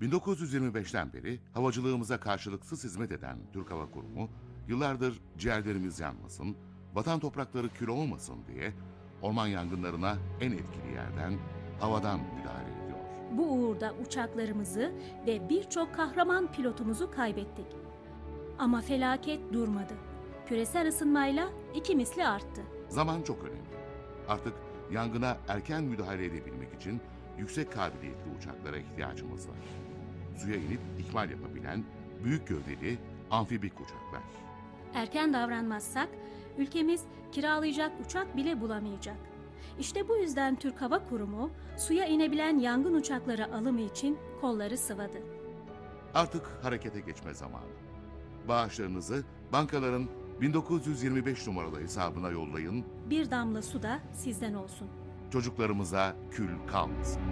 1925'ten beri havacılığımıza karşılıksız hizmet eden Türk Hava Kurumu, yıllardır ciğerlerimiz yanmasın, vatan toprakları kül olmasın diye orman yangınlarına en etkili yerden, havadan müdahale ediyor. Bu uğurda uçaklarımızı ve birçok kahraman pilotumuzu kaybettik. Ama felaket durmadı. Küresel ısınmayla iki misli arttı. Zaman çok önemli. Artık yangına erken müdahale edebilmek için yüksek kabiliyetli uçaklara ihtiyacımız var. Suya inip ikmal yapabilen büyük gövdeli amfibik uçaklar. Erken davranmazsak ülkemiz kiralayacak uçak bile bulamayacak. İşte bu yüzden Türk Hava Kurumu suya inebilen yangın uçakları alımı için kolları sıvadı. Artık harekete geçme zamanı. Bağışlarınızı bankaların 1925 numaralı hesabına yollayın. Bir damla su da sizden olsun. Çocuklarımıza kül kalmasın.